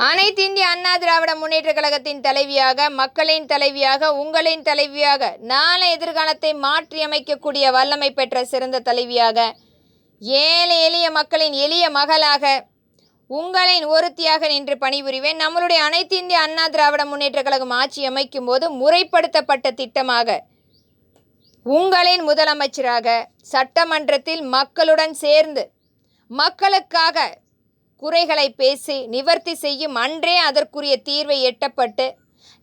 அனைத்து இந்திய அண்ணா திராவிட முன்னேற்ற கழகத்தின் தலைவியாக மக்களின் தலைவியாக உங்களின் தலைவியாக நாளை எதிர்காலத்தை மாற்றியமைக்கக்கூடிய வல்லமை பெற்ற சிறந்த தலைவியாக ஏழை எளிய மக்களின் எளிய மகளாக உங்களின் ஒருத்தியாக நின்று பணிபுரிவேன். நம்மளுடைய அனைத்து இந்திய அண்ணா திராவிட முன்னேற்ற கழகம் ஆட்சி அமைக்கும் போது முறைப்படுத்தப்பட்ட திட்டமாக உங்களின் முதலமைச்சராக சட்டமன்றத்தில் மக்களுடன் சேர்ந்து மக்களுக்காக குறைகளை பேசி நிவர்த்தி செய்யும் அன்றே அதற்குரிய தீர்வை எட்டப்பட்டு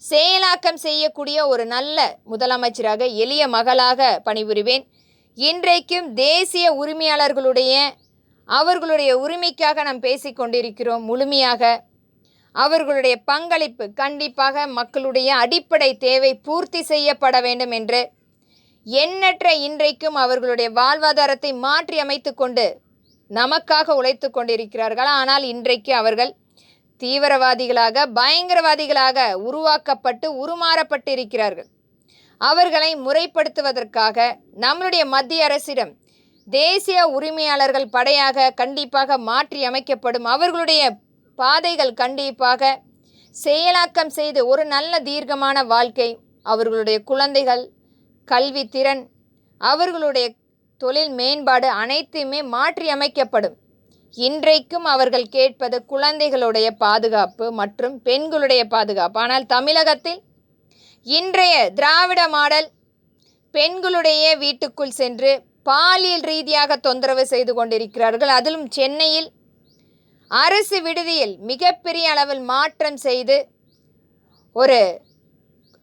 செயலாக்கம் செய்யக்கூடிய ஒரு நல்ல முதலமைச்சராக எளிய மகளாக பணிபுரிவேன். இன்றைக்கும் தேசிய உரிமையாளர்களுடைய அவர்களுடைய உரிமைக்காக நாம் பேசிக் கொண்டிருக்கிறோம் முழுமையாக. அவர்களுடைய பங்களிப்பு கண்டிப்பாக மக்களுடைய அடிப்படை தேவை பூர்த்தி செய்யப்பட வேண்டும் என்று எண்ணற்ற இன்றைக்கும் அவர்களுடைய வாழ்வாதாரத்தை மாற்றி அமைத்து கொண்டு நமக்காக உழைத்து கொண்டிருக்கிறார்கள். ஆனால் இன்றைக்கு அவர்கள் தீவிரவாதிகளாக பயங்கரவாதிகளாக உருவாக்கப்பட்டு உருமாறப்பட்டு இருக்கிறார்கள் அவர்களை முறைப்படுத்துவதற்காக நம்மளுடைய மத்திய அரசிடம் தேசிய உரிமையாளர்கள் படையாக கண்டிப்பாக மாற்றி அமைக்கப்படும். அவர்களுடைய பாதைகள் கண்டிப்பாக செயலாக்கம் செய்து ஒரு நல்ல தீர்க்கமான வாழ்க்கை அவர்களுடைய குழந்தைகள் கல்வி திறன் அவர்களுடைய தொழில் மேம்பாடு அனைத்துமே மாற்றியமைக்கப்படும். இன்றைக்கும் அவர்கள் கேட்பது குழந்தைகளுடைய பாதுகாப்பு மற்றும் பெண்களுடைய பாதுகாப்பு. ஆனால் தமிழகத்தில் இன்றைய திராவிட மாடல் பெண்களுடைய வீட்டுக்குள் சென்று பாலியல் ரீதியாக தொந்தரவு செய்து கொண்டிருக்கிறார்கள். அதிலும் சென்னையில் அரசு விடுதியில் மிகப்பெரிய அளவில் மாற்றம் செய்து ஒரு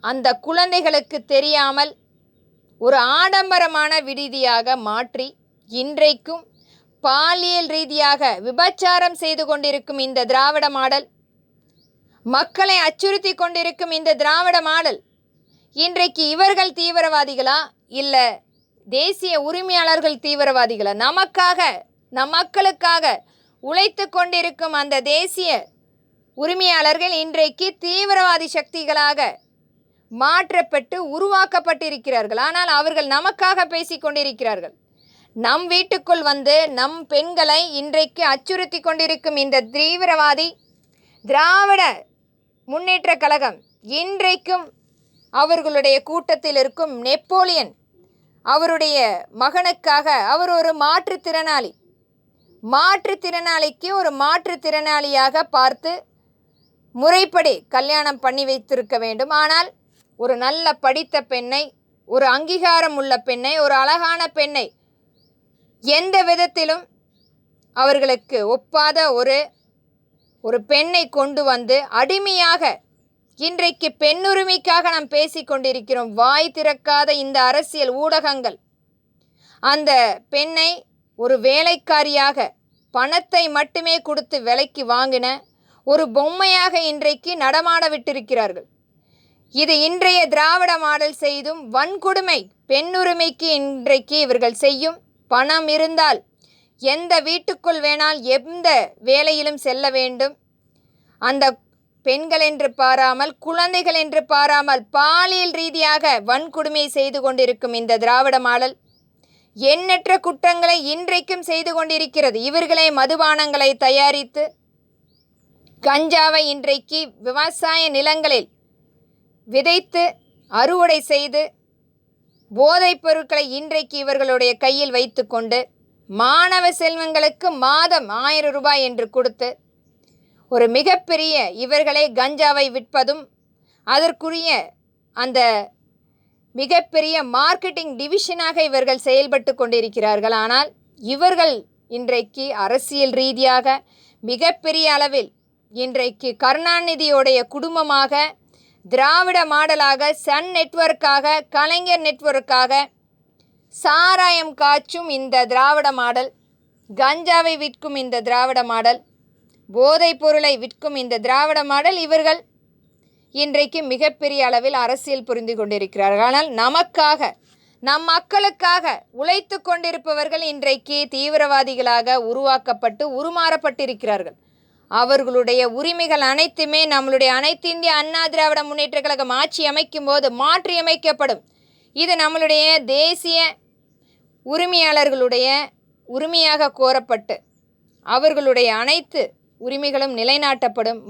அந்த குழந்தைகளுக்கு தெரியாமல் ஒரு ஆடம்பரமான விடுதியாக மாற்றி இன்றைக்கும் பாலியல் ரீதியாக விபச்சாரம் செய்து கொண்டிருக்கும் இந்த திராவிட மாடல் மக்களை அச்சுறுத்தி கொண்டிருக்கும் இந்த திராவிட மாடல் இன்றைக்கு இவர்கள் தீவிரவாதிகளா? இல்லை தேசிய உரிமையாளர்கள் தீவிரவாதிகளா? நமக்காக நம் மக்களுக்காக உழைத்து கொண்டிருக்கும் அந்த தேசிய உரிமையாளர்கள் இன்றைக்கு தீவிரவாதி சக்திகளாக மாற்றப்பட்டு உருவாக்கப்பட்டிருக்கிறார்கள். ஆனால் அவர்கள் நமக்காக பேசிக்கொண்டிருக்கிறார்கள் நம் வீட்டுக்குள் வந்து நம் பெண்களை இன்றைக்கு அச்சுறுத்தி கொண்டிருக்கும் இந்த தீவிரவாதி திராவிட முன்னேற்ற கழகம் இன்றைக்கும் அவர்களுடைய கூட்டத்தில் இருக்கும் நெப்போலியன் அவருடைய மகனுக்காக அவர் ஒரு மாற்றுத்திறனாளி. மாற்றுத்திறனாளிக்கு ஒரு மாற்றுத்திறனாளியாக பார்த்து முறைப்படி கல்யாணம் பண்ணி வைத்திருக்க வேண்டும். ஆனால் ஒரு நல்ல படித்த பெண்ணை ஒரு அங்கீகாரம் உள்ள பெண்ணை ஒரு அழகான பெண்ணை எந்த விதத்திலும் அவர்களுக்கு ஒப்பாத ஒரு ஒரு பெண்ணை கொண்டு வந்து அடிமையாக இன்றைக்கு பெண்ணுரிமைக்காக நாம் பேசிக் கொண்டிருக்கிறோம். வாய் திறக்காத இந்த அரசியல் ஊடகங்கள். அந்த பெண்ணை ஒரு வேலைக்காரியாக பணத்தை மட்டுமே கொடுத்து விலைக்கு வாங்கின ஒரு பொம்மையாக இன்றைக்கு நடமாட விட்டிருக்கிறார்கள். இது இன்றைய திராவிட மாடல் செய்தும் வன்கொடுமை பெண்ணுரிமைக்கு இன்றைக்கு இவர்கள் செய்யும் பணம் இருந்தால் எந்த வீட்டுக்குள் வேணால் எந்த வேலையிலும் செல்ல வேண்டும். அந்த பெண்கள் என்று பாராமல் குழந்தைகள் என்று பாராமல் பாலியல் ரீதியாக வன்கொடுமை செய்து கொண்டிருக்கும் இந்த திராவிட மாடல் எண்ணற்ற குற்றங்களை இன்றைக்கும் செய்து கொண்டிருக்கிறது. இவர்களே மதுபானங்களை தயாரித்து கஞ்சாவை இன்றைக்கு விவசாய நிலங்களில் விதைத்து அறுவடை செய்து போதைப் பொருட்களை இன்றைக்கு இவர்களுடைய கையில் வைத்துக்கொண்டு மாணவ செல்வங்களுக்கு மாதம் ஆயிரம் ரூபாய் என்று கொடுத்து ஒரு மிகப்பெரிய இவர்களே கஞ்சாவை விற்பதும் அதற்குரிய அந்த மிகப்பெரிய மார்க்கெட்டிங் டிவிஷனாக இவர்கள் செயல்பட்டு கொண்டிருக்கிறார்கள். ஆனால் இவர்கள் இன்றைக்கு அரசியல் ரீதியாக மிகப்பெரிய அளவில் இன்றைக்கு கருணாநிதியோடைய குடும்பமாக திராவிட மாடலாக சன் நெட்வொர்க்காக கலைஞர் நெட்வொர்க்காக சாராயம் காய்ச்சும் இந்த திராவிட மாடல் கஞ்சாவை விற்கும் இந்த திராவிட மாடல் போதைப் பொருளை விற்கும் இந்த திராவிட மாடல் இவர்கள் இன்றைக்கு மிகப்பெரிய அளவில் அரசியல் புரிந்து கொண்டிருக்கிறார்கள். ஆனால் நமக்காக நம் மக்களுக்காக உழைத்து கொண்டிருப்பவர்கள் இன்றைக்கு தீவிரவாதிகளாக உருவாக்கப்பட்டு உருமாறப்பட்டிருக்கிறார்கள். அவர்களுடைய உரிமைகள் அனைத்துமே நம்மளுடைய அனைத்து இந்திய அண்ணா திராவிட முன்னேற்ற கழகம் ஆட்சி அமைக்கும் போது மாற்றியமைக்கப்படும். இது நம்மளுடைய தேசிய உரிமையாளர்களுடைய உரிமையாக கோரப்பட்டு அவர்களுடைய அனைத்து உரிமைகளும் நிலைநாட்டப்படும்.